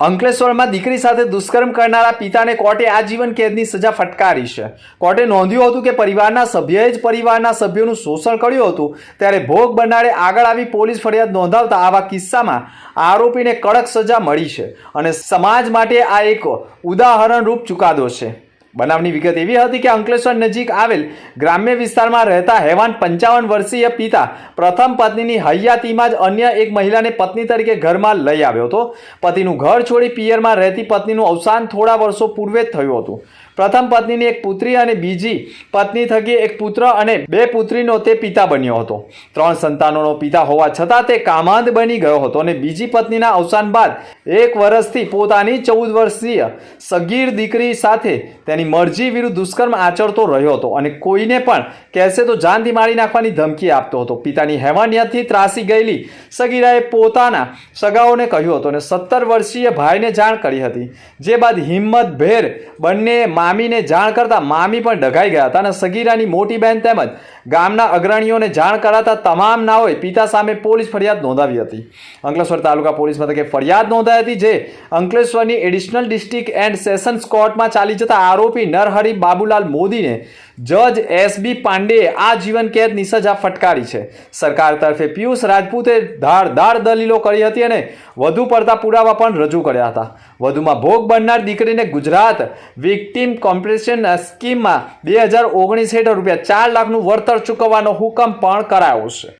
અંકલેશ્વરમાં દીકરી સાથે દુષ્કર્મ કરનારા પિતાને કોર્ટે આજીવન કેદની સજા ફટકારી છે. કોર્ટે નોંધ્યું હતું કે પરિવારના સભ્યએ જ પરિવારના સભ્યોનું શોષણ કર્યું હતું. ત્યારે ભોગ બનાડે આગળ આવી પોલીસ ફરિયાદ નોંધાવતા આવા કિસ્સામાં આરોપીને કડક સજા મળી છે અને સમાજ માટે આ એક ઉદાહરણરૂપ ચુકાદો છે. બનાવની વિગત એવી હતી કે અંકલેશ્વર નજીક આવેલ ગ્રામ્ય વિસ્તારમાં રહેતા હેવાન પંચાવન વર્ષીય પિતા પ્રથમ પત્નીની હૈયાતીમાં જ અન્ય એક મહિલાને પત્ની તરીકે ઘરમાં લઈ આવ્યો હતો. પતિનું ઘર છોડી પિયરમાં રહેતી પત્નીનું અવસાન થોડા વર્ષો પૂર્વે જ થયું હતું. પ્રથમ પત્નીની એક પુત્રી અને બીજી પત્ની થકી એક પુત્ર અને બે પુત્રીનો તે પિતા બન્યો હતો. ત્રણ સંતાનોનો પિતા હોવા છતાં તે કામાંદ બની ગયો હતો અને બીજી પત્નીના અવસાન બાદ એક વર્ષથી પોતાની ચૌદ વર્ષીય સગીર દીકરી સાથે તેની મરજી વિરુદ્ધ દુષ્કર્મ આચરતો રહ્યો હતો અને કોઈને પણ કહેશે તો જાનથી મારી નાખવાની ધમકી આપતો હતો. પિતાની હેવાનિયતથી ત્રાસી ગયેલી સગીરાએ પોતાના સગાઓને કહ્યું હતું અને સત્તર વર્ષીય ભાઈને જાણ કરી હતી. જે બાદ હિંમત ભેર બંને મામીને જાણ કરતાં મામી પણ ડઘાઈ ગયા હતા અને સગીરાની મોટી બહેન તેમજ ગામના અગ્રણીઓને જાણ કરાતા તમામ નાઓએ પિતા સામે પોલીસ ફરિયાદ નોંધાવી હતી. અંકલેશ્વર તાલુકા પોલીસ મથકે ફરિયાદ નોંધાઈ હતી જે અંકલેશ્વરની એડિશનલ ડિસ્ટ્રિક્ટ એન્ડ સેશન્સ કોર્ટમાં ચાલી જતા આરોપી નરહરિ બાબુલાલ મોદીને જજ એસ બી પાંડેએ આ જીવન કેદની સજા ફટકારી છે. સરકાર તરફે પિયુષ રાજપૂતે ધારદાર દલીલો કરી હતી અને વધુ પડતા પુરાવા પણ રજૂ કર્યા હતા. વધુમાં ભોગ બનનાર દીકરીને ગુજરાત વિક્ટીમ કોમ્પન્સેશન સ્કીમમાં બે હજાર ઓગણીસ હેઠળ રૂપિયા ચાર લાખનું વળતર ચૂકવવાનો હુકમ પણ કરાયો છે.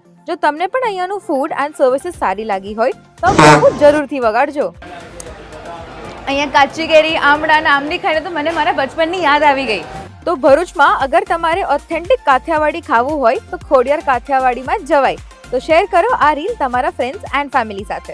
જો તમને પણ અહીંયાનું ફૂડ એન્ડ સર્વિસીસ સારી લાગી હોય તો બહુ જરૂરથી વગાડજો. અહીંયા કાચી કેરી આમળા અને આંબલી ખાઈને તો મને મારા બચપનની યાદ આવી ગઈ. તો ભરૂચમાં અગર તમારે ઓથેન્ટિક કાઠિયાવાડી ખાવું હોય તો ખોડિયાર કાઠિયાવાડીમાં જવાય. તો શેર કરો આ રીલ તમારા ફ્રેન્ડ્સ એન્ડ ફેમિલી સાથે.